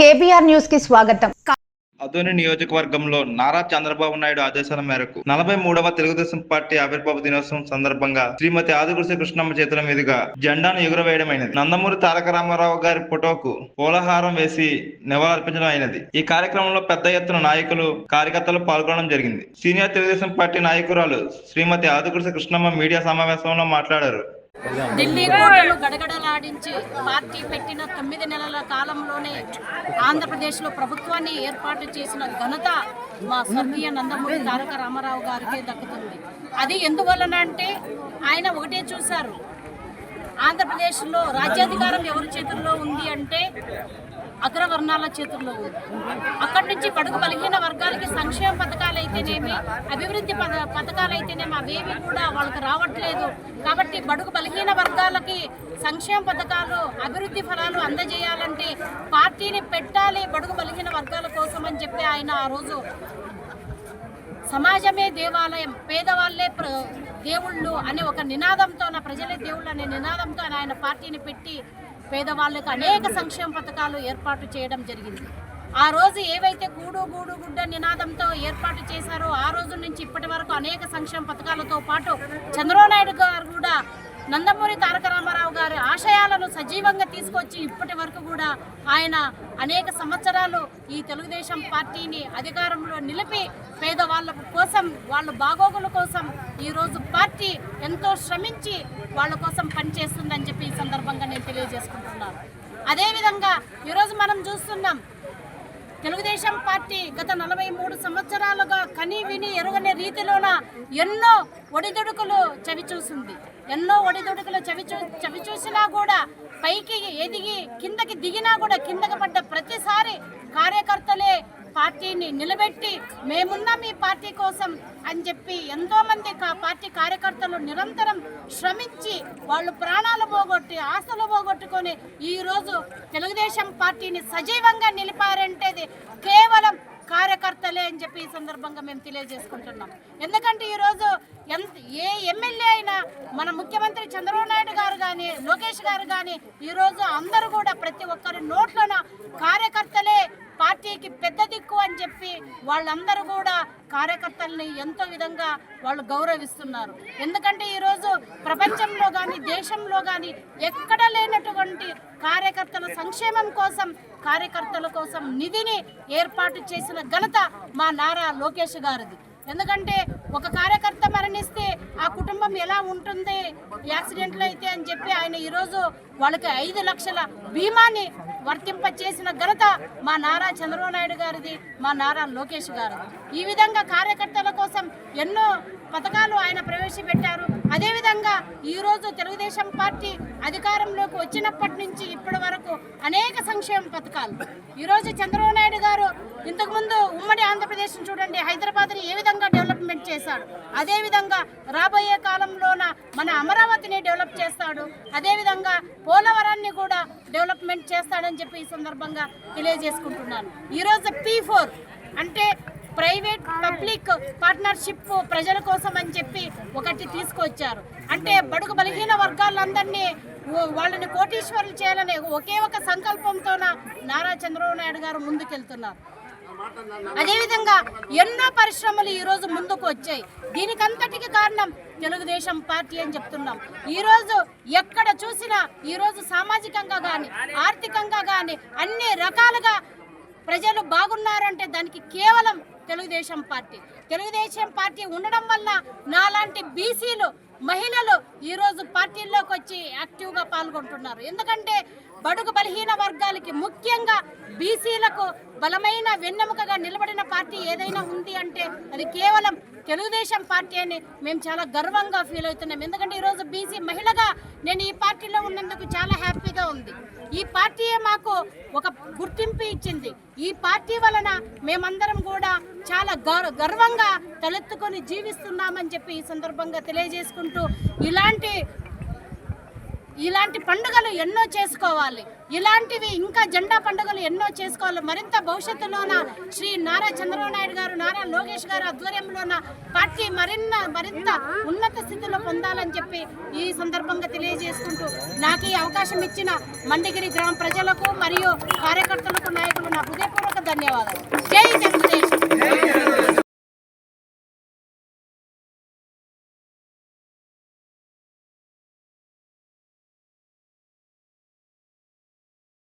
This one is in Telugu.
కేబీఆర్ న్యూస్కి స్వాగతం. అదోని నియోజకవర్గంలో నారా చంద్రబాబు నాయుడు ఆదేశాల మేరకు నలభై మూడవ తెలుగుదేశం పార్టీ ఆవిర్భావ దినోత్సవం సందర్భంగా శ్రీమతి ఆదిగురిసే కృష్ణమ్మ చేతుల మీదుగా జెండాను ఎగురవేయడమైనది. నందమూరి తారక రామారావు గారి ఫోటోకు పూలహారం వేసి నివాళులర్పించడం అయినది. ఈ కార్యక్రమంలో పెద్ద ఎత్తున నాయకులు కార్యకర్తలు పాల్గొనడం జరిగింది. సీనియర్ తెలుగుదేశం పార్టీ నాయకురాలు శ్రీమతి ఆదిగురిసే కృష్ణమ్మ మీడియా సమావేశంలో మాట్లాడారు. ఢిల్లీ కోటలు గడగడలాడించి పార్టీ పెట్టిన తొమ్మిది నెలల కాలంలోనే ఆంధ్రప్రదేశ్లో ప్రభుత్వాన్ని ఏర్పాటు చేసిన ఘనత మా స్వర్గీయ నందమూరి తారక రామారావు గారికి దక్కుతుంది. అది ఎందువలన అంటే ఆయన ఒకటే చూశారు. ఆంధ్రప్రదేశ్లో రాజ్యాధికారం ఎవరి చేతుల్లో ఉంది అంటే అగ్రవర్ణాల చేతుల్లో ఉంది. అక్కడి నుంచి బడుగు బలహీన వర్గాలకి సంక్షేమ పథకాలు అయితేనేమి అభివృద్ధి పథ పథకాలు అయితేనేమి అవేవి కూడా వాళ్ళకి రావట్లేదు. కాబట్టి బడుగు బలహీన వర్గాలకి సంక్షేమ పథకాలు అభివృద్ధి ఫలాలు అందజేయాలంటే పార్టీని పెట్టాలి బడుగు బలహీన వర్గాల కోసం అని చెప్పి ఆయన ఆ రోజు సమాజమే దేవాలయం పేదవాళ్ళే ప్ర దేవుళ్ళు అనే ఒక నినాదంతో నా ప్రజలే దేవుళ్ళు అనే నినాదంతో ఆయన పార్టీని పెట్టి పేదవాళ్ళకు అనేక సంక్షేమ పథకాలు ఏర్పాటు చేయడం జరిగింది. ఆ రోజు ఏవైతే గూడు గూడు గుడ్డ నినాదంతో ఏర్పాటు చేశారో ఆ రోజు నుంచి ఇప్పటి వరకు అనేక సంక్షేమ పథకాలతో పాటు చంద్రబాబు నాయుడు గారు కూడా నందమూరి తారక రామారావు గారి ఆశయాలను సజీవంగా తీసుకొచ్చి ఇప్పటి వరకు కూడా ఆయన అనేక సంవత్సరాలు ఈ తెలుగుదేశం పార్టీని అధికారంలో నిలిపి పేదవాళ్ళ కోసం వాళ్ళ బాగోగుల కోసం ఈరోజు పార్టీ ఎంతో శ్రమించి వాళ్ళ కోసం పనిచేస్తుందని చెప్పి ఈ సందర్భంగా నేను తెలియజేసుకుంటున్నాను విధంగా ఈరోజు మనం చూస్తున్నాం తెలుగుదేశం పార్టీ గత నలభై మూడు సంవత్సరాలుగా కని విని ఎరుగని రీతిలోన ఎన్నో ఒడిదుడుకులు చవిచూసింది ఎన్నో ఒడిదుడుకులు చవిచూ చవిచూసినా కూడా పైకి ఎదిగి కిందకి దిగినా కూడా కిందకి పడ్డ ప్రతిసారి కార్యకర్త పార్టీని నిలబెట్టి మేమున్నా మీ పార్టీ కోసం అని చెప్పి ఎంతో మంది కా- పార్టీ కార్యకర్తలు నిరంతరం శ్రమించి వాళ్ళు ప్రాణాలు పోగొట్టి ఆశలు పోగొట్టుకొని ఈ రోజు తెలుగుదేశం పార్టీని సజీవంగా నిలిపారంటేది కేవలం కార్యకర్తలే అని చెప్పి ఈ సందర్భంగా మేము తెలియజేసుకుంటున్నాం. ఎందుకంటే ఈరోజు ఎంత ఏ ఎమ్మెల్యే అయినా మన ముఖ్యమంత్రి చంద్రబాబు నాయుడు గారు కానీ లోకేష్ గారు కానీ ఈరోజు అందరూ కూడా ప్రతి ఒక్కరి నోట్లోన కార్యకర్తలే పార్టీకి పెద్ద దిక్కు అని చెప్పి వాళ్ళందరూ కూడా కార్యకర్తల్ని ఎంతో విధంగా వాళ్ళు గౌరవిస్తున్నారు. ఎందుకంటే ఈరోజు ప్రపంచంలో కానీ దేశంలో కానీ ఎక్కడ లేనటువంటి కార్యకర్తల సంక్షేమం కోసం కార్యకర్తల కోసం నిధిని ఏర్పాటు చేసిన ఘనత మా నారా లోకేష్ గారిది. ఎందుకంటే ఒక కార్యకర్త మరణిస్తే ఆ కుటుంబం ఎలా ఉంటుంది యాక్సిడెంట్లు అయితే అని చెప్పి ఆయన ఈరోజు వాళ్ళకి ఐదు లక్షల బీమాని వర్తింప చేసిన ఘనత మా నారా చంద్రబాబు నాయుడు గారిది మా నారా లోకేష్ గారు. ఈ విధంగా కార్యకర్తల కోసం ఎన్నో పథకాలు ఆయన ప్రవేశపెట్టారు. అదేవిధంగా ఈరోజు తెలుగుదేశం పార్టీ అధికారంలోకి వచ్చినప్పటి నుంచి ఇప్పటి వరకు అనేక సంక్షేమ పథకాలు. ఈరోజు చంద్రబాబు నాయుడు గారు ఇంతకుముందు ఉమ్మడి ఆంధ్రప్రదేశ్ చూడండి హైదరాబాద్ని ఏ విధంగా డెవలప్మెంట్ చేశాడు అదేవిధంగా రాబోయే కాలం మన అమరావతిని డెవలప్ చేస్తాడు. అదేవిధంగా పోలవరాన్ని కూడా డెవలప్మెంట్ చేస్తాడని చెప్పి ఈ సందర్భంగా తెలియజేసుకుంటున్నాను. ఈరోజు పీ ఫోర్ అంటే ప్రైవేట్ పబ్లిక్ పార్ట్నర్షిప్ ప్రజల కోసం అని చెప్పి ఒకటి తీసుకొచ్చారు. అంటే బడుగు బలహీన వర్గాలందరినీ వాళ్ళని కోటీశ్వరులు చేయాలనే ఒకే ఒక సంకల్పంతోన నారా చంద్రబాబు నాయుడు గారు ముందుకెళ్తున్నారు. అదేవిధంగా ఎన్నో పరిశ్రమలు ఈరోజు ముందుకు వచ్చాయి. దీనికంతటికి కారణం తెలుగుదేశం పార్టీ అని చెప్తున్నాం. ఈరోజు ఎక్కడ చూసినా ఈరోజు సామాజికంగా కానీ ఆర్థికంగా కానీ అన్ని రకాలుగా ప్రజలు బాగున్నారంటే దానికి కేవలం తెలుగుదేశం పార్టీ. తెలుగుదేశం పార్టీ ఉండడం వల్ల నాలాంటి బీసీలు మహిళలు ఈరోజు పార్టీల్లోకి వచ్చి యాక్టివ్గా పాల్గొంటున్నారు. ఎందుకంటే బడుగు బలహీన వర్గాలకి ముఖ్యంగా బీసీలకు బలమైన వెన్నెముకగా నిలబడిన పార్టీ ఏదైనా ఉంది అంటే అది కేవలం తెలుగుదేశం పార్టీ అని మేము చాలా గర్వంగా ఫీల్ అవుతున్నాం. ఎందుకంటే ఈరోజు బీసీ మహిళగా నేను ఈ పార్టీలో ఉన్నందుకు చాలా హ్యాపీగా ఉంది. ఈ పార్టీయే మాకు ఒక గుర్తింపు ఇచ్చింది. ఈ పార్టీ వలన మేమందరం కూడా చాలా గర్వంగా తలెత్తుకొని జీవిస్తున్నామని చెప్పి ఈ సందర్భంగా తెలియజేసుకుంటూ ఇలాంటి ఇలాంటి పండుగలు ఎన్నో చేసుకోవాలి. ఇలాంటివి ఇంకా జెండా పండుగలు ఎన్నో చేసుకోవాలి. మరింత భవిష్యత్తులోన శ్రీ నారా చంద్రబాబు నాయుడు గారు నారా లోకేష్ గారు ఆధ్వర్యంలోన పార్టీ మరిన్న మరింత ఉన్నత స్థితిలో పొందాలని చెప్పి ఈ సందర్భంగా తెలియజేసుకుంటూ నాకు ఈ అవకాశం ఇచ్చిన మండిగిరి గ్రామ ప్రజలకు మరియు కార్యకర్తలకు నాయకులు నా హృదయపూర్వక ధన్యవాదాలు. జై జగదీష్